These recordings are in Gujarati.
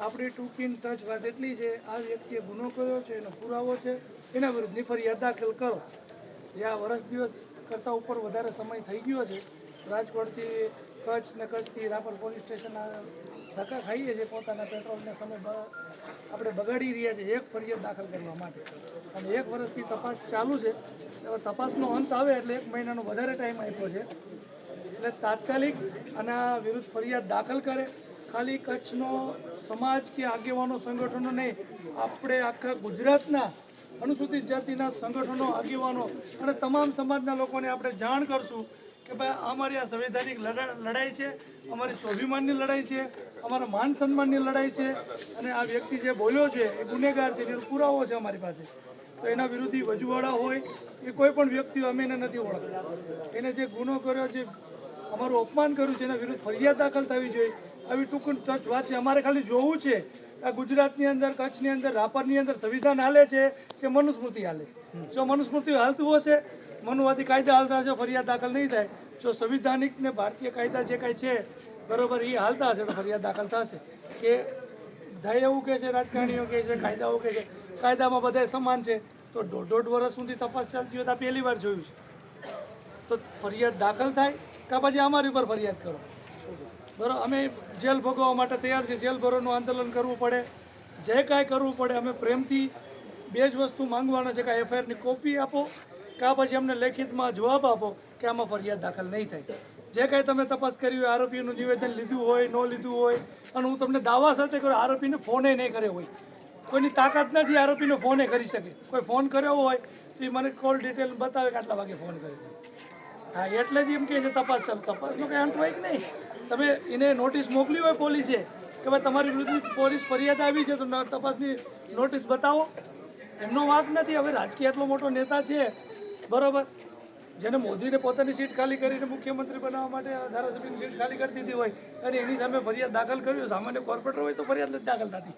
આપણી ટૂંકીન ટચ વાત એટલી છે, આ વ્યક્તિએ ગુનો કર્યો છે, એનો પુરાવો છે, એના વિરુદ્ધની ફરિયાદ દાખલ કરો. જે આ વર્ષ દિવસ કરતાં ઉપર વધારે સમય થઈ ગયો છે, રાજકોટથી કચ્છ ને કચ્છથી રાપર પોલીસ સ્ટેશન ધક્કા ખાઈએ છીએ, પોતાના પેટ્રોલના સમય આપણે બગાડી રહ્યા છીએ એક ફરિયાદ દાખલ કરવા માટે. અને એક વર્ષથી તપાસ ચાલુ છે. હવે તપાસનો અંત આવે એટલે એક મહિનાનો વધારે ટાઈમ આપ્યો છે. એટલે તાત્કાલિક આના વિરુદ્ધ ફરિયાદ દાખલ કરે. ખાલી કચ્છનો સમાજ કે આગેવાનો સંગઠનો નહીં, આપણે આખા ગુજરાતના અનુસૂચિત જાતિના સંગઠનો, આગેવાનો અને તમામ સમાજના લોકોને આપણે જાણ કરશું કે ભાઈ, અમારી આ સંવૈધાનિક લડા- લડાઈ છે, અમારી સ્વાભિમાનની લડાઈ છે, અમારા માન સન્માનની લડાઈ છે અને આ વ્યક્તિ જે બોલ્યો છે એ ગુનેગાર છે એનો પુરાવો છે અમારી પાસે. તો એના વિરુદ્ધ વજુવાળા હોય એ કોઈ પણ વ્યક્તિ અમે એને નથી ઓળખતા. એને જે ગુનો કર્યો, જે અમારું અપમાન કર્યું છે, એના વિરુદ્ધ ફરિયાદ દાખલ થવી જોઈએ. આવી ટૂંક ટચ વાત છે. અમારે ખાલી જોવું છે, આ ગુજરાતની અંદર, કચ્છની અંદર, રાપરની અંદર સંવિધાન હાલે છે કે મનુસ્મૃતિ હાલે છે? જો મનુસ્મૃતિ હાલતું હશે, મનુવાદી કાયદા હાલતા હશે, ફરિયાદ દાખલ નહીં થાય જો સંવિધાનિક ને ભારતીય કાયદા જે કાંઈ છે, બરોબર એ હાલતા હશે તો ફરિયાદ દાખલ થશે. કે થાય એવું કહે છે, રાજકારણીઓ કહે છે, કાયદાઓ કહે છે, કાયદામાં બધા સમાન છે, તો દોઢ દોઢ વર્ષ સુધી તપાસ ચાલતી હોય તો પહેલી વાર જોયું છે. તો ફરિયાદ દાખલ થાય કાં પછી અમારી ઉપર ફરિયાદ કરો? બરાબર અમે જેલ ભોગવવા માટે તૈયાર છીએ, જેલ ભરોનું આંદોલન કરવું પડે. જે કાંઈ કરવું પડે, અમે પ્રેમથી બે જ વસ્તુ માંગવાના છે કે એફઆઈઆરની કોપી આપો, કાં પછી અમને લેખિતમાં જવાબ આપો. કે આમાં ફરિયાદ દાખલ નહીં થાય. જે કાંઈ તમે તપાસ કરી હોય, આરોપીનું નિવેદન લીધું હોય, ન લીધું હોય, અને હું તમને દાવા સાથે કરું, આરોપીને ફોને નહીં કર્યો હોય. કોઈની તાકાત નથી આરોપીનો ફોને કરી શકે. કોઈ ફોન કર્યો હોય, તો એ મને કોલ ડિટેલ બતાવે કે આટલા વાગે ફોન કર્યો. હા, એટલે જ એમ કહે છે, તપાસ ચાલુ. તપાસનો કંઈ અંત હોય કે નહીં? તમે એને નોટિસ મોકલી હોય પોલીસે કે ભાઈ તમારી વિરુદ્ધ પોલીસ ફરિયાદ આવી છે, તો તપાસની નોટિસ બતાવો. એમનો વાંક નથી. હવે રાજકીય એટલો મોટો નેતા છે. બરોબર. જેને મોદીને પોતાની સીટ ખાલી કરીને મુખ્યમંત્રી બનાવવા માટે ધારાસભ્યની સીટ ખાલી કરી દીધી હોય અને એની સામે ફરિયાદ દાખલ કર્યું સામાન્ય કોર્પોરેટર હોય તો ફરિયાદ નથી દાખલ થતી.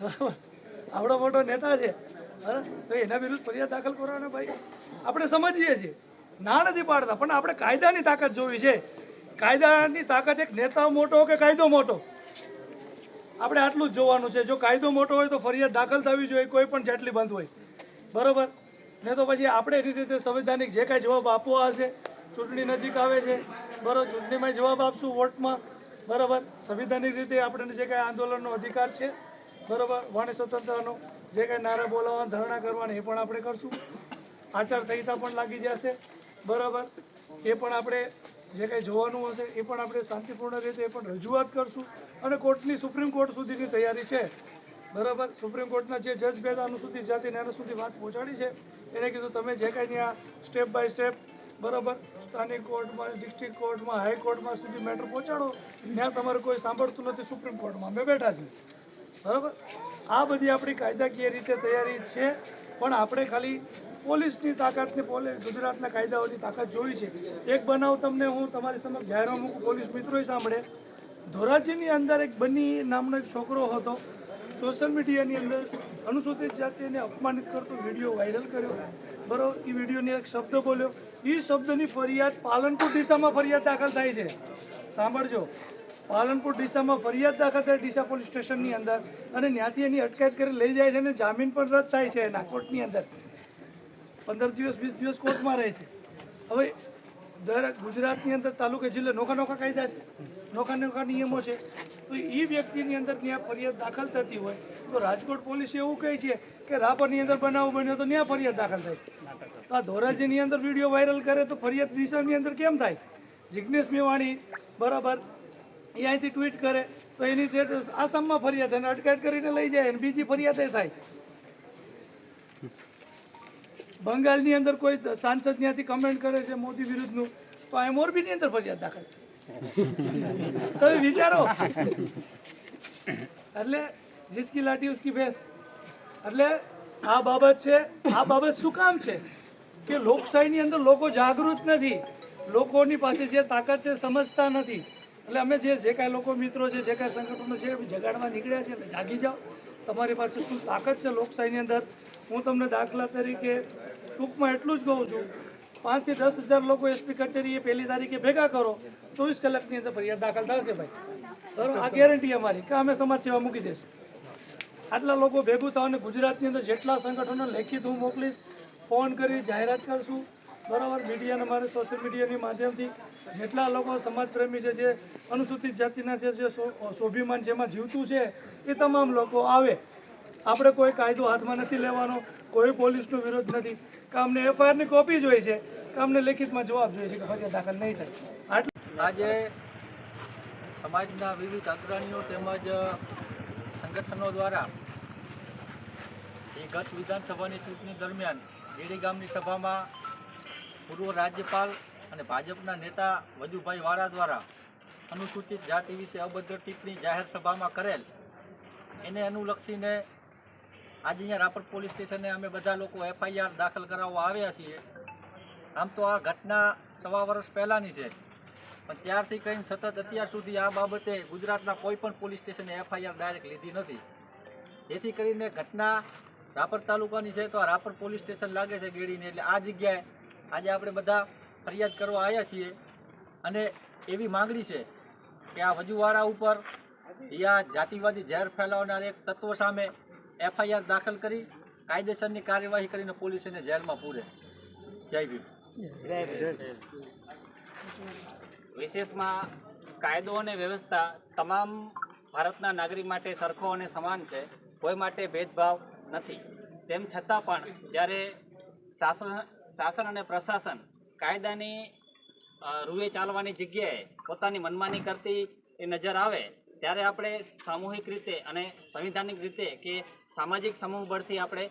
બરાબર? આવડો મોટો નેતા છે. બરાબર તો એના વિરુદ્ધ ફરિયાદ દાખલ કરવાના ભાઈ. આપણે સમજીએ છીએ. ના નથી પાડતા, પણ આપણે કાયદાની તાકાત જોવી છે. કાયદાની તાકાત એક નેતા મોટો કે કાયદો મોટો? આપણે આટલું જ જોવાનું છે. જો કાયદો મોટો હોય તો ફરિયાદ દાખલ થવી જોઈએ, કોઈ પણ જેટલી બંધ હોય. બરોબર? ને તો પછી આપણે એની રીતે સંવિધાનિક જે કાંઈ જવાબ આપવા હશે, ચૂંટણી નજીક આવે છે, બરાબર, ચૂંટણીમાં જવાબ આપશું વોટમાં, બરાબર. સંવિધાનિક રીતે આપણને જે કાંઈ આંદોલનનો અધિકાર છે, બરાબર, વાણી સ્વતંત્રનો જે કાંઈ નારા બોલાવવા ધરણા કરવાના, એ પણ આપણે કરશું. આચારસંહિતા પણ લાગી જશે, બરાબર. એ પણ આપણે જે કાંઈ જોવાનું હશે, એ પણ આપણે શાંતિપૂર્ણ રીતે એ પણ રજૂઆત કરશું. અને કોર્ટની સુપ્રીમ કોર્ટ સુધીની તૈયારી છે. બરાબર? સુપ્રીમ કોર્ટના જે જજ ભેદ અનુસૂચિત જાતિ ને સુધી વાત પહોંચાડી છે. એને કીધું, તમે જે કાંઈ ત્યાં સ્ટેપ બાય સ્ટેપ બરાબર સ્થાનિક કોર્ટમાં ડિસ્ટ્રિક્ટ કોર્ટમાં હાઈકોર્ટમાં સુધી મેટર પહોંચાડો, ત્યાં તમારે કોઈ સાંભળતું નથી સુપ્રીમ કોર્ટમાં અમે બેઠા છીએ. બરાબર? આ બધી આપણી કાયદાકીય રીતે તૈયારી છે, પણ આપણે ખાલી પોલીસની તાકાતને પોલીસ ગુજરાતના કાયદાઓની તાકાત જોઈ છે. એક બનાવ તમને હું તમારી સમક્ષ જાહેરમાં મૂકું, પોલીસ મિત્રોએ સાંભળે. ધોરાજીની અંદર એક બની નામનો એક છોકરો હતો. સોશિયલ મીડિયાની અંદર અનુસૂચિત જાતિને અપમાનિત કરતો વીડિયો વાયરલ કર્યો. બરાબર એ વિડીયોની એક શબ્દ બોલ્યો. એ શબ્દની ફરિયાદ પાલનપુર દિશામાં ફરિયાદ દાખલ થાય છે. સાંભળજો. પાલનપુર ડીસામાં ફરિયાદ દાખલ થાય ડીસા પોલીસ સ્ટેશનની અંદર અને ત્યાંથી એની અટકાયત કરી લઈ જાય છે અને જામીન પણ રદ થાય છે એના કોર્ટની અંદર. પંદર દિવસ, વીસ દિવસ કોર્ટમાં રહે છે. હવે દર ગુજરાતની અંદર તાલુકે જિલ્લે નોખા નોખા કાયદા છે. નોખા નોખા નિયમો છે. તો એ વ્યક્તિની અંદર ત્યાં ફરિયાદ દાખલ થતી હોય તો રાજકોટ પોલીસ એવું કહે છે કે રાપરની અંદર બનાવ બન્યો તો ત્યાં ફરિયાદ દાખલ થાય. તો આ ધોરાજીની અંદર વીડિયો વાયરલ કરે તો ફરિયાદ ડીસાની અંદર કેમ થાય? જિજ્ઞેશ મેવાણી બરાબર એ અહીંથી ટ્વીટ કરે તો એની આસામમાં ફરિયાદ અને અટકાયત કરીને લઈ જાય અને બીજી ફરિયાદ એ થાય. બંગાળની અંદર કોઈ સાંસદ ત્યાંથી કમેન્ટ કરે છે મોદી વિરુદ્ધનું, તો આ મોરબીની અંદર ફરિયાદ દાખલ તમે વિચારો. એટલે જિસકી લાઠી, ઉસકી ભેંસ. એટલે આ બાબત છે, આ બાબત શું કામ છે? કે લોકશાહીની અંદર લોકો જાગૃત નથી. લોકોની પાસે જે તાકાત છે સમજતા નથી. એટલે અમે જે જે કાંઈ લોકો મિત્રો છે, જે કાંઈ સંગઠનો છે, એ જગાડવા નીકળ્યા છે, એટલે જાગી જાઓ. તમારી પાસે શું તાકાત છે લોકશાહીની અંદર? હું તમને દાખલા તરીકે ટૂંકમાં એટલું જ કહું છું. પાંચથી દસ હજાર લોકો એસપી કચેરીએ પહેલી તારીખે ભેગા કરો, ચોવીસ કલાકની અંદર ફરિયાદ દાખલ થશે ભાઈ. આ ગેરંટી અમારી કે અમે સમાજ સેવા મૂકી દઈશું આટલા લોકો ભેગું થવા અને ગુજરાતની અંદર જેટલા સંગઠનો લેખિત હું મોકલીશ, ફોન કરી, જાહેરાત કરશું. બરાબર? મીડિયાને મારે સોશિયલ મીડિયાની માધ્યમથી જેટલા લોકો સમાજપ્રેમી છે, જે અનુસૂચિત જાતિના છે, જે સ્વ- સ્વાભિમાન જેમાં જીવતું છે, એ તમામ લોકો આવે. આપણે કોઈ કાયદો હાથમાં નથી લેવાનો, કોઈ પોલીસનો વિરોધ નથી. કામને એફઆઈઆરની કોપી જોઈએ છે. કામને લેખિતમાં જવાબ જોઈએ છે કે ફરિયાદ દાખલ નહીં થાય. આટલું આજે સમાજના વિવિધ અગ્રણીઓ તેમજ સંગઠનો દ્વારા એ ગત વિધાનસભાની ચૂંટણી દરમિયાન ગેડી ગામની સભામાં પૂર્વ રાજ્યપાલ અને ભાજપના નેતા વજુભાઈ વાળા દ્વારા અનુસૂચિત જાતિ વિશે અભદ્ર ટિપ્પણી જાહેર સભામાં કરેલ. એને અનુલક્ષીને આજે અહીંયા રાપર પોલીસ સ્ટેશને અમે બધા લોકો એફઆઈઆર દાખલ કરાવવા આવ્યા છીએ. આમ તો આ ઘટના સવા વર્ષ પહેલાંની છે. પણ ત્યારથી કહીને સતત અત્યાર સુધી આ બાબતે ગુજરાતના કોઈ પણ પોલીસ સ્ટેશને એફઆઈઆર ડાયરેક્ટ લીધી નથી. જેથી કરીને ઘટના રાપર તાલુકાની છે તો આ રાપર પોલીસ સ્ટેશન લાગે છે ગેડીને એટલે આ જગ્યાએ આજે આપણે બધા ફરિયાદ કરવા આવ્યા છીએ. અને એવી માંગણી છે કે આ વજુવાળા ઉપર યા જાતિવાદી ઝેર ફેલાવનાર એક તત્વ સામે એફઆઈઆર દાખલ કરી, કાયદેસરની કાર્યવાહી કરીને પોલીસ એને જેલમાં પૂરે. જય ભીમ. વિશેષમાં કાયદો અને વ્યવસ્થા તમામ ભારતના નાગરિક માટે સરખો અને સમાન છે, કોઈ માટે ભેદભાવ નથી. તેમ છતાં પણ જ્યારે શાસન શાસન અને પ્રશાસન કાયદાની રૂએ ચાલવાની જગ્યાએ પોતાની મનમાની કરતી એ નજર આવે, ત્યારે આપણે સામૂહિક રીતે અને સંવિધાનિક રીતે કે સામાજિક સમૂહ બળથી આપણે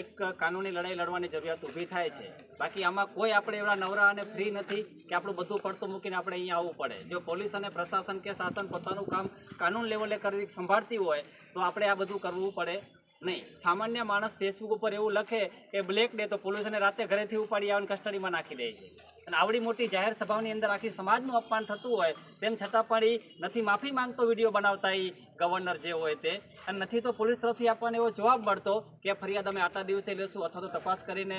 એક કાનૂની લડાઈ લડવાની જરૂરિયાત ઊભી થાય છે. બાકી આમાં કોઈ આપણે એવા નવરા અને ફ્રી નથી કે આપણું બધું પડતું મૂકીને આપણે અહીંયા આવવું પડે. જો પોલીસ અને પ્રશાસન કે શાસન પોતાનું કામ કાનૂન લેવલે કરી સંભાળતી હોય, તો આપણે આ બધું કરવું પડે નહીં. સામાન્ય માણસ ફેસબુક ઉપર એવું લખે કે બ્લેક ડે તો પોલીસને રાતે ઘરેથી ઉપાડી આવીને કસ્ટડીમાં નાખી દે છે. અને આવડી મોટી જાહેર સભાઓની અંદર આખી સમાજનું અપમાન થતું હોય, તેમ છતાં પણ એ નથી માફી માંગતો વીડિયો બનાવતા એ ગવર્નર જે હોય તે. અને નથી તો પોલીસ તરફથી આપણને એવો જવાબ મળતો કે ફરિયાદ અમે આટલા દિવસે લઈશું અથવા તો તપાસ કરીને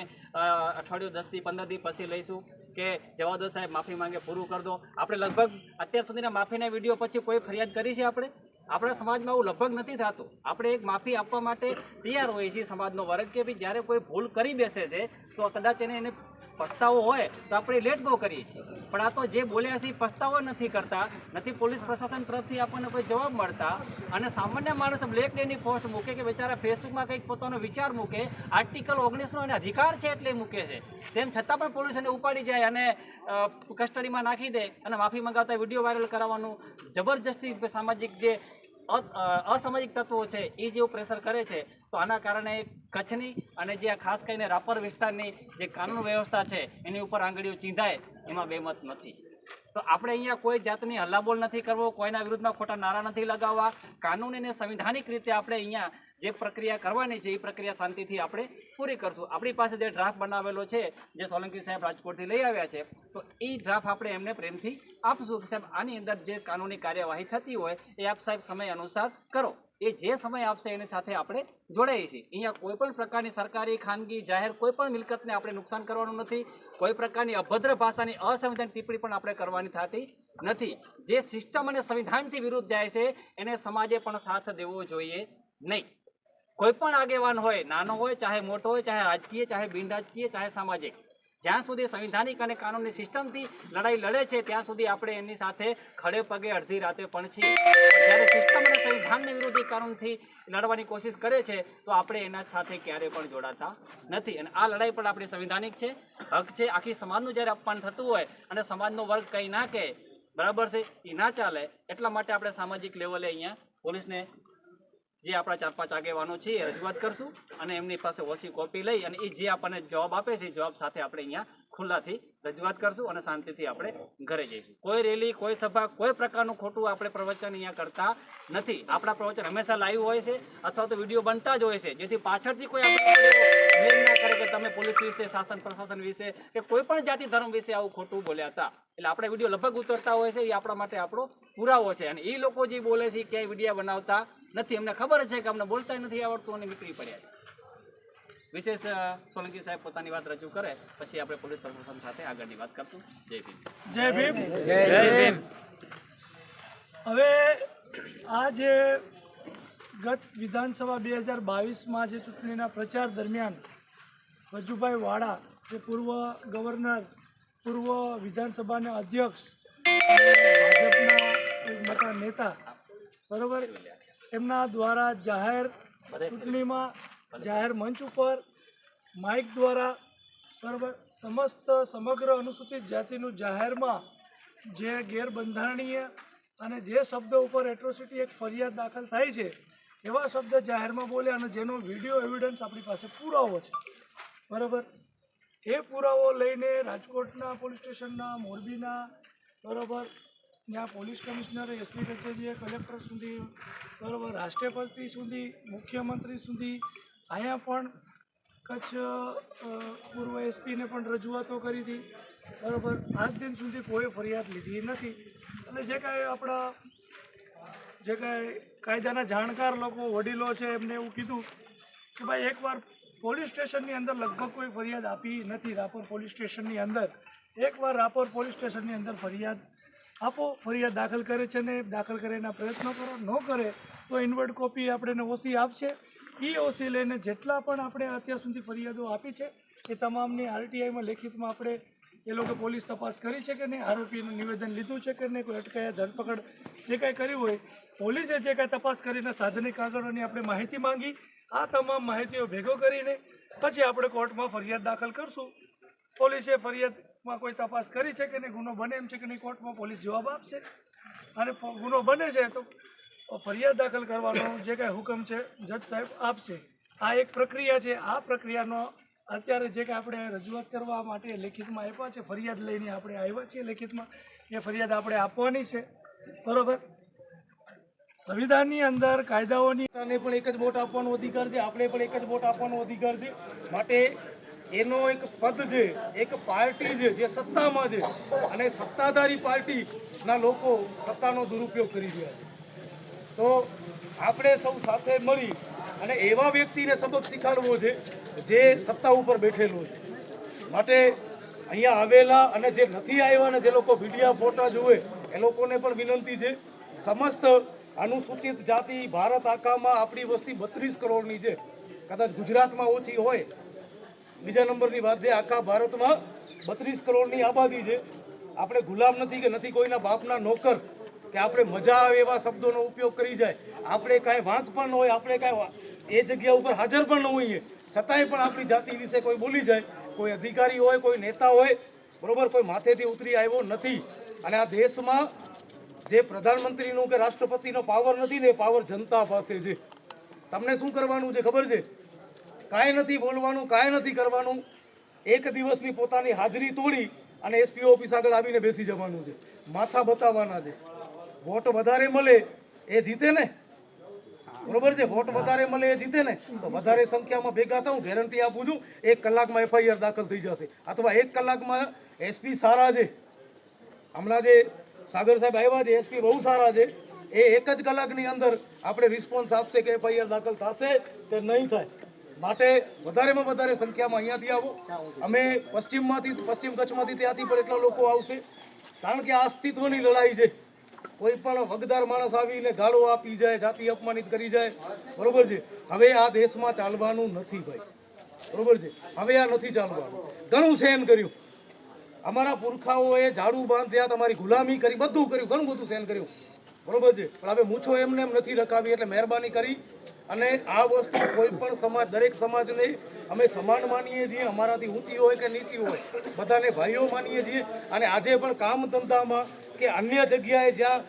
અઠવાડિયું દસથી પંદર દિવસ પછી લઈશું કે જવા દો સાહેબ માફી માંગે પૂરું કરી દો. આપણે લગભગ અત્યાર સુધીના માફીના વીડિયો પછી કોઈ ફરિયાદ કરી છે આપણે? આપણા સમાજમાં એવું લગભગ નથી થતું. આપણે એક માફી આપવા માટે તૈયાર હોઈએ છીએ સમાજનો વર્ગ કે ભાઈ જ્યારે કોઈ ભૂલ કરી બેસે છે, તો કદાચ એને એને પસ્તાવો હોય તો આપણે લેટ ગો કરીએ છીએ. પણ આ તો જે બોલ્યા છે એ પસ્તાવો નથી કરતા, નથી પોલીસ પ્રશાસન તરફથી આપણને કોઈ જવાબ મળતા અને સામાન્ય માણસ બ્લેક ડેની પોસ્ટ મૂકે કે બેચારા ફેસબુકમાં કંઈક પોતાનો વિચાર મૂકે, આર્ટિકલ ઓગણીસનો એને અધિકાર છે એટલે મૂકે છે. તેમ છતાં પણ પોલીસ એને ઉપાડી જાય અને કસ્ટડીમાં નાખી દે અને માફી મંગાવતા વીડિયો વાયરલ કરાવવાનું જબરજસ્તી સામાજિક જે અસામાજિક તત્વો છે એ જેવું પ્રેશર કરે છે, તો આના કારણે કચ્છની અને જે ખાસ કરીને રાપર વિસ્તારની જે કાનૂન વ્યવસ્થા છે, એની ઉપર આંગળીઓ ચીંધાય, એમાં બેમત નથી. તો આપણે અહીંયા કોઈ જાતની હલ્લાબોલ નથી કરવો, કોઈના વિરુદ્ધમાં ખોટા નારા નથી લગાવવા. કાનૂની અને સંવિધાનિક રીતે આપણે અહીંયા જે પ્રક્રિયા કરવાની છે, એ પ્રક્રિયા શાંતિથી આપણે પૂરી કરશું. આપણી પાસે જે ડ્રાફ્ટ બનાવેલો છે, જે સોલંકી સાહેબ રાજકોટથી લઈ આવ્યા છે, તો એ ડ્રાફ્ટ આપણે એમને પ્રેમથી આપશું. કે સાહેબ, આની અંદર જે કાનૂની કાર્યવાહી થતી હોય, એ આપ સાહેબ સમય અનુસાર કરો. એ જે સમય આપશે, એની સાથે આપણે જોડાઈએ છીએ. અહીંયા કોઈ પણ પ્રકારની સરકારી ખાનગી જાહેર કોઈ પણ મિલકતને આપણે નુકસાન કરવાનું નથી. કોઈ પ્રકારની અભદ્ર ભાષાની અસંવિધાન ટિપ્પણી પણ આપણે કરવાની થતી નથી. જે સિસ્ટમ અને સંવિધાનથી વિરુદ્ધ જાય છે, એને સમાજે પણ સાથ દેવો જોઈએ નહીં. કોઈ પણ આગેવાન હોય, નાનો હોય, ચાહે મોટો હોય, ચાહે રાજકીય, ચાહે બિન રાજકીય, ચાહે સામાજિક, જ્યાં સુધી સંવિધાનિક અને કાનૂની સિસ્ટમથી લડાઈ લડે છે, ત્યાં સુધી આપણે એની સાથે ખડે પગે અડધી રાતે પણ છીએ. જ્યારે સિસ્ટમ અને સંવિધાનને વિરોધી કાનૂનથી લડવાની કોશિશ કરે છે, તો આપણે એના સાથે ક્યારેય પણ જોડાતા નથી. અને આ લડાઈ પણ આપણી સંવિધાનિક છે, હક છે. આખી સમાજનું જ્યારે અપમાન થતું હોય અને સમાજનો વર્ગ કંઈ ના કહે, બરાબર છે એ ના ચાલે, એટલા માટે આપણે સામાજિક લેવલે અહીંયા પોલીસને જે આપણા ચાર પાંચ આગેવાનો છે, એ રજૂઆત કરશું અને એમની પાસે ઓછી કોપી લઈ અને એ જે આપણને જવાબ આપે છે જવાબ સાથે આપણે અહીંયા ખુલ્લાથી રજૂઆત કરશું અને શાંતિથી આપણે ઘરે જઈશું. કોઈ રેલી, કોઈ સભા, કોઈ પ્રકારનું ખોટું આપણે પ્રવચન અહીંયા કરતા નથી. આપણા પ્રવચન હંમેશા લાઈવ હોય છે અથવા તો વીડિયો બનતા જ હોય છે, જેથી પાછળથી કોઈ આપણે ના કરે કે તમે પોલીસ વિશે, શાસન પ્રશાસન વિશે કે કોઈ પણ જાતિ ધર્મ વિશે આવું ખોટું બોલ્યા હતા. એટલે આપણે વીડિયો લગભગ ઉતરતા હોય છે એ આપણા માટે આપણો પુરાવો છે અને એ લોકો જે બોલે છે ક્યાંય વીડિયો બનાવતા નથી. એમને ખબર છે કે અમને બોલતા નથી આવડતું અને નીકળી પડ્યા છે. વિશેષ સોલંકી સાહેબ પોતાની વાત રજૂ કરે પછી આપણે પોલીસ પ્રશાસન સાથે આગળની વાત કરશું. જય ભીમ. જય ભીમ. જય ભીમ. હવે આ જે ગત વિધાનસભા બે હજાર બાવીસમાં જે ચૂંટણીના પ્રચાર દરમિયાન વજુભાઈ વાળા જે પૂર્વ ગવર્નર પૂર્વ વિધાનસભાના અધ્યક્ષ ભાજપના એક મોટા નેતા બરોબર એમના દ્વારા જાહેર ચૂંટણીમાં જાહેર મંચ ઉપર માઇક દ્વારા બરાબર સમસ્ત સમગ્ર અનુસૂચિત જાતિનું જાહેરમાં જે ગેરબંધારણીય અને જે શબ્દ ઉપર એટ્રોસિટી એક ફરિયાદ દાખલ થાય છે એવા શબ્દ જાહેરમાં બોલે અને જેનો વીડિયો એવિડન્સ આપણી પાસે પુરાવો છે. બરાબર? એ પુરાવો લઈને રાજકોટના પોલીસ સ્ટેશનના મોરબીના બરાબર ત્યાં પોલીસ કમિશનર એસપી કચેરીએ કલેક્ટર સુધી, બરાબર, રાષ્ટ્રપતિ સુધી, મુખ્યમંત્રી સુધી અહીંયા પણ કચ્છ પૂર્વ એસપીને પણ રજૂઆતો કરી હતી. બરાબર, આજ દિન સુધી કોઈ ફરિયાદ લીધી નથી. અને જે કાંઈ આપણા, જે કાંઈ કાયદાના જાણકાર લોકો, વડીલો છે, એમને એવું કીધું કે ભાઈ, એકવાર પોલીસ સ્ટેશનની અંદર લગભગ કોઈ ફરિયાદ આપી નથી, રાપર પોલીસ સ્ટેશનની અંદર. એકવાર રાપર પોલીસ સ્ટેશનની અંદર ફરિયાદ આપો, ફરિયાદ દાખલ કરે છે ને દાખલ કરે એના પ્રયત્નો કરો, ન કરે તો ઇન્વર્ટ કોપી આપણે ઓસી આપશે. એ ઓસી લઈને જેટલા પણ આપણે અત્યાર સુધી ફરિયાદો આપી છે, એ તમામની આરટીઆઈમાં લેખિતમાં આપણે એ લોકો પોલીસ તપાસ કરી છે કે નહીં, આરોપીનું નિવેદન લીધું છે કે નહીં, કોઈ અટકાયા ધરપકડ જે કાંઈ કર્યું હોય, પોલીસે જે કાંઈ તપાસ કરીને સાધનિક કાગળોની આપણે માહિતી માંગી, આ તમામ માહિતીઓ ભેગો કરીને પછી આપણે કોર્ટમાં ફરિયાદ દાખલ કરશું. પોલીસે ફરિયાદમાં કોઈ તપાસ કરી છે કે નહીં, ગુનો બને એમ છે કે નહીં, કોર્ટમાં પોલીસ જવાબ આપશે. અને ગુનો બને છે તો ફરિયાદ દાખલ કરવાનો જે કાંઈ હુકમ છે, જજ સાહેબ આપશે. આ એક પ્રક્રિયા છે. આ પ્રક્રિયાનો અત્યારે જે કાંઈ આપણે રજૂઆત કરવા માટે લેખિતમાં આપ્યા છે, ફરિયાદ લઈને આપણે આવ્યા છીએ લેખિતમાં, એ ફરિયાદ આપણે આપવાની છે. બરોબર? સંવિધાનની અંદર કાયદાઓની પણ એક જ વોટ આપવાનો અધિકાર છે, આપણે પણ એક જ વોટ આપવાનો અધિકાર છે. માટે એનો એક પદ છે, એક પાર્ટી છે, જે સત્તામાં છે. અને સત્તાધારી પાર્ટીના લોકો સત્તાનો દુરુપયોગ કરી રહ્યા છે. તો આપણે સૌ સાથે મળી અને એવા વ્યક્તિને સબક શીખવાડવો છે, જે સત્તા ઉપર બેઠેલો છે. માટે અહીંયા આવેલા અને જે નથી આવ્યા અને જે લોકો વિડીયા ફોટા જુએ, એ લોકોને પણ વિનંતી છે, સમસ્ત અનુસૂચિત જાતિ ભારત આખામાં આપણી વસ્તી બત્રીસ કરોડની છે. કદાચ ગુજરાતમાં ઓછી હોય બીજા નંબરની વાત છે, આખા ભારતમાં બત્રીસ કરોડની આબાદી છે. આપણે ગુલામ નથી કે નથી કોઈના બાપના નોકર કે આપણે મજા આવે એવા શબ્દોનો ઉપયોગ કરી જાય. આપણે કાંઈ વાંક પણ ન હોય, આપણે કાંઈ એ જગ્યા ઉપર હાજર પણ ન હોઈએ. છતાંય પણ આપણી જાતિ વિશે કોઈ બોલી જાય. કોઈ અધિકારી હોય, કોઈ નેતા હોય, બરાબર, કોઈ માથેથી ઉતરી આવ્યો નથી. અને આ દેશમાં જે પ્રધાનમંત્રીનું કે રાષ્ટ્રપતિનો પાવર નથી ને પાવર જનતા પાસે છે. તમને શું કરવાનું છે ખબર છે? કાંઈ નથી બોલવાનું, કાંઈ નથી કરવાનું. એક દિવસની પોતાની હાજરી તોડી અને એસપી ઓફિસ આગળ આવીને બેસી જવાનું છે. માથા બતાવવાના છે. વોટ વધારે મળે એ જીતે ને? બરોબર છે? વોટ વધારે મળે એ જીતે ને? તો વધારે સંખ્યામાં ભેગા થાઉં ગેરંટી આપું છું, એક કલાકમાં એફઆઈઆર દાખલ થઈ જશે. અથવા એક કલાકમાં એસપી સારા છે. હમણાં જે સાગર સાહેબ આવ્યા છે એસપી બહુ સારા છે. એ એક જ કલાકની અંદર આપણે રિસ્પોન્સ આપશે કે એફઆઈઆર દાખલ થશે કે નહીં થાય. માટે વધારેમાં વધારે સંખ્યામાં અહીંયાથી આવો. અમે પશ્ચિમમાંથી, પશ્ચિમ કચ્છમાંથી ત્યાંથી પણ એટલા લોકો આવશે. કારણ કે આ અસ્તિત્વની લડાઈ છે. કોઈ પણ વગદાર માણસ આવીને ગાળો આપી જાય, જાતિ અપમાનિત કરી જાય. બરોબર છે? હવે આ દેશમાં ચાલવાનું નથી ભાઈ. બરોબર છે? હવે આ નથી ચાલવાનું. ઘણું સહન કર્યું. અમારા પુરખાઓએ ઝાડુ બાંધ્યા, તમારી ગુલામી કરી, બધું કર્યું. ઘણું બધું સહન કર્યું. બરોબર છે? પણ હવે મૂછો એમને એમ નથી રખાવી એટલે મહેરબાની કરી. અને આ વસ્તુ કોઈ પણ સમાજ, દરેક સમાજને અમે સમાન માનીએ છીએ, અમારાથી ઊંચી હોય કે નીચી હોય, બધાને ભાઈઓ માનીએ છીએ. અને આજે પણ કામ ધંધામાં કે અન્ય જગ્યાએ જ્યાં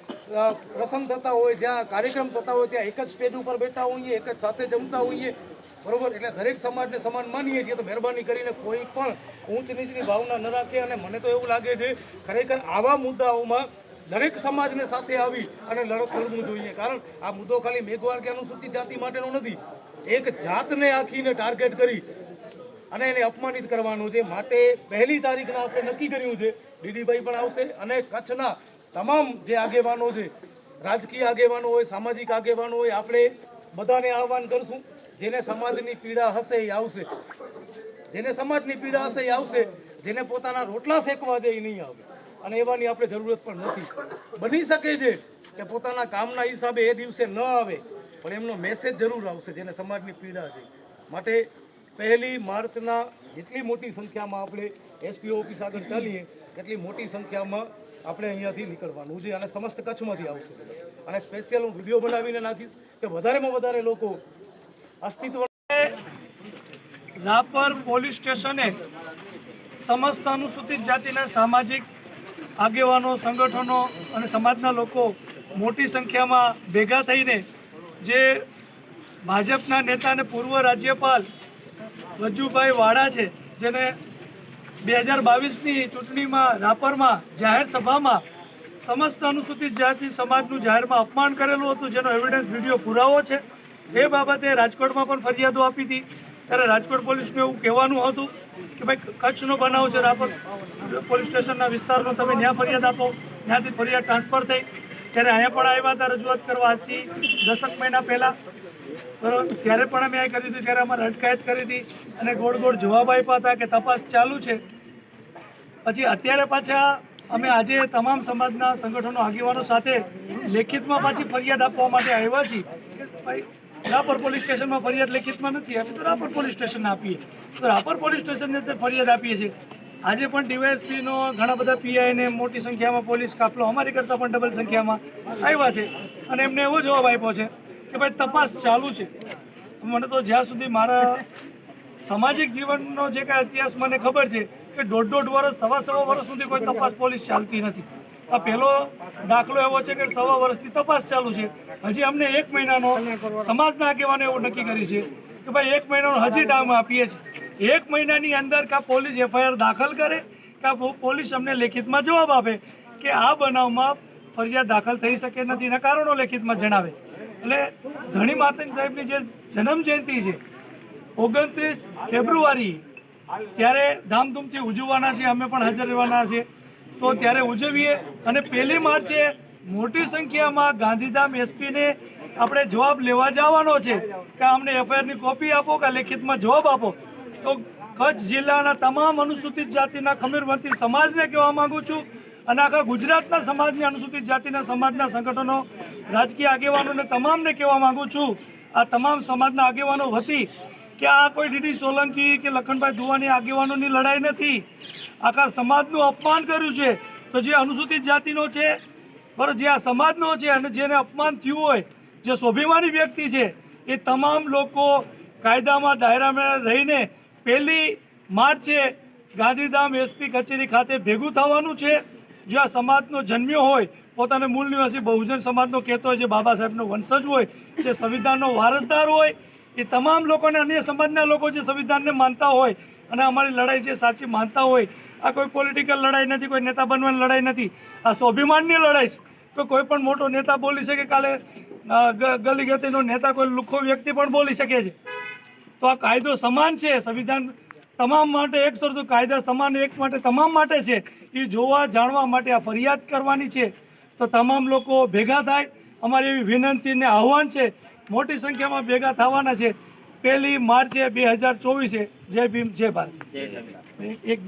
પ્રસંગ થતા હોય, જ્યાં કાર્યક્રમ થતા હોય, ત્યાં એક જ સ્ટેજ ઉપર બેઠા હોઈએ, એક જ સાથે જમતા હોઈએ, બરોબર? એટલે દરેક સમાજને સમાન માનીએ છીએ. તો મહેરબાની કરીને કોઈ પણ ઊંચ નીચની ભાવના ન રાખે. અને મને તો એવું લાગે છે, ખરેખર આવા મુદ્દાઓમાં દરેક સમાજને સાથે આવી અને લડત કરવું જોઈએ. કારણ આ મુદ્દો ખાલી મેઘવાળ કે અનુસૂચિત જાતિ માટેનો નથી. એક જાતને આખીને ટાર્ગેટ કરી અને એને અપમાનિત કરવાનું છે. માટે પહેલી તારીખના આપણે નક્કી કર્યું છે. ડીડીભાઈ પણ આવશે અને કચ્છના તમામ જે આગેવાનો છે, રાજકીય આગેવાનો હોય, સામાજિક આગેવાનો હોય, આપણે બધાને આહવાન કરશું. જેને સમાજની પીડા હશે એ આવશે. જેને સમાજની પીડા હશે એ આવશે. જેને પોતાના રોટલા શેકવા દે એ નહીં આવે. અને એવાની આપણે જરૂરત પણ નથી. બની શકે છે કે પોતાના કામના હિસાબે એ દિવસે ન આવે, પણ એમનો મેસેજ જરૂર આવશે જેને સમાજની પીડા છે. માટે પહેલી માર્ચના જેટલી મોટી સંખ્યામાં આપણે એસપી ઓફિસ આગળ ચાલીએ, એટલી મોટી સંખ્યામાં આપણે અહીંયાથી નીકળવાનું છે અને સમસ્ત કચ્છમાંથી આવશે. અને સ્પેશિયલ હું વીડિયો બનાવીને નાખીશ કે વધારેમાં વધારે લોકો અસ્તિત્વ રાપર પોલીસ સ્ટેશને સમસ્ત અનુસૂચિત જાતિના સામાજિક આગેવાનો, સંગઠનો અને સમાજના લોકો મોટી સંખ્યામાં ભેગા થઈને જે ભાજપના નેતા અને પૂર્વ રાજ્યપાલ વજુભાઈ વાળા છે, જેને બે હજાર બાવીસની ચૂંટણીમાં રાપરમાં જાહેર સભામાં સમસ્ત અનુસૂચિત જાતિ સમાજનું જાહેરમાં અપમાન કરેલું હતું, જેનો એવિડન્સ વીડિયો પુરાવો છે. એ બાબતે રાજકોટમાં પણ ફરિયાદો આપી હતી. ત્યારે રાજકોટ પોલીસને એવું કહેવાનું હતું કે ભાઈ કચ્છનો બનાવ છે રાપર. પોલીસ સ્ટેશનના વિસ્તારનો તમે ત્યાં ફરિયાદ આપો. ત્યાંથી ફરિયાદ ટ્રાન્સફર થઈ. ત્યારે અહીંયા પણ આવ્યા હતા રજૂઆત કરવા આજથી દસક મહિના પહેલાં. બરાબર ત્યારે પણ અમે આ કરી હતી, ત્યારે અમારે અટકાયત કરી હતી અને ગોળ ગોળ જવાબ આપ્યા હતા કે તપાસ ચાલુ છે. પછી અત્યારે પાછા અમે આજે તમામ સમાજના સંગઠનો આગેવાનો સાથે લેખિતમાં પાછી ફરિયાદ આપવા માટે આવ્યા છીએ. કે ભાઈ રાપર પોલીસ સ્ટેશનમાં ફરિયાદ લેખિતમાં નથી આપી, તો રાપર પોલીસ સ્ટેશનને આપીએ તો રાપર પોલીસ સ્ટેશનને તે ફરિયાદ આપીએ છીએ. આજે પણ ડીવાયએસપીનો ઘણા બધા પીઆઈને મોટી સંખ્યામાં પોલીસ કાફલો અમારી કરતાં પણ ડબલ સંખ્યામાં આવ્યા છે. અને એમને એવો જવાબ આપ્યો છે કે ભાઈ તપાસ ચાલુ છે. મને તો જ્યાં સુધી મારા સામાજિક જીવનનો જે કાંઈ ઇતિહાસ મને ખબર છે કે દોઢ દોઢ વર્ષ સવા સવા વર્ષ સુધી કોઈ તપાસ પોલીસ ચાલતી નથી. આ પહેલો દાખલો એવો છે કે સવા વર્ષથી તપાસ ચાલુ છે. હજી અમને એક મહિનાનો સમાજના આગેવાનો એવું નક્કી કરી છે કે ભાઈ એક મહિનાનો હજી ટાઈમ આપીએ છીએ. એક મહિનાની અંદર કાં પોલીસ એફઆઈઆર દાખલ કરે કાં પોલીસ અમને લેખિતમાં જવાબ આપે કે આ બનાવમાં ફરિયાદ દાખલ થઈ શકે નથી એના કારણો લેખિતમાં જણાવે. એટલે ધણી માતંગ સાહેબની જે જન્મ જયંતિ છે, ઓગણત્રીસ ફેબ્રુઆરી, ત્યારે ધામધૂમથી ઉજવવાના છે, અમે પણ હાજર રહેવાના છે તો ત્યારે ઉજવીએ. અને પહેલી માર્ચે મોટી સંખ્યામાં ગાંધીધામ એસપીને આપણે જવાબ લેવા જવાનો છે કે અમને એફઆઈઆરની કોપી આપો કે લેખિતમાં જવાબ આપો. તો કચ્છ જિલ્લાના તમામ અનુસૂચિત જાતિના ખમીરવંતી સમાજને કહેવા માંગુ છું અને આખા ગુજરાતના સમાજની અનુસૂચિત જાતિના સમાજના સંગઠનો, રાજકીય આગેવાનોને તમામને કહેવા માગું છું. આ તમામ સમાજના આગેવાનો વતી કે આ કોઈ ડીડી સોલંકી કે લખનભાઈ ધુવાની આગેવાનોની લડાઈ નથી. આખા સમાજનું અપમાન કર્યું છે. તો જે અનુસૂચિત જાતિનો છે બરાબર જે આ સમાજનો છે અને જેને અપમાન થયું હોય, જે સ્વાભિમાની વ્યક્તિ છે, એ તમામ લોકો કાયદામાં દાયરામાં રહીને પહેલી માર્ચે ગાંધીધામ એસપી કચેરી ખાતે ભેગું થવાનું છે. જો આ સમાજનો જન્મ્યો હોય, પોતાને મૂળ નિવાસી બહુજન સમાજનો કહેતો હોય, જે બાબા સાહેબનો વંશજ હોય, જે સંવિધાનનો વારસદાર હોય એ તમામ લોકોને અન્ય સમાજના લોકો જે સંવિધાનને માનતા હોય અને અમારી લડાઈ જે સાચી માનતા હોય, આ કોઈ પોલિટિકલ લડાઈ નથી, કોઈ નેતા બનવાની લડાઈ નથી, આ સ્વાભિમાનની લડાઈ છે. તો કોઈ પણ મોટો નેતા બોલી શકે કાલે ગલી ગતીનો નેતા કોઈ લુખ્ખો વ્યક્તિ પણ બોલી શકે છે. તો આ કાયદો સમાન છે, સંવિધાન તમામ માટે એક સરખું કાયદા સમાન એક માટે તમામ માટે છે. એ જોવા જાણવા માટે આ ફરિયાદ કરવાની છે. તો તમામ લોકો ભેગા થાય. અમારી એવી વિનંતી ને આહવાન છે મોટી સંખ્યામાં ભેગા થવાના છે. પહેલી માર્ચે બે હજાર ચોવીસે. જય ભીમ જય ભારત. એક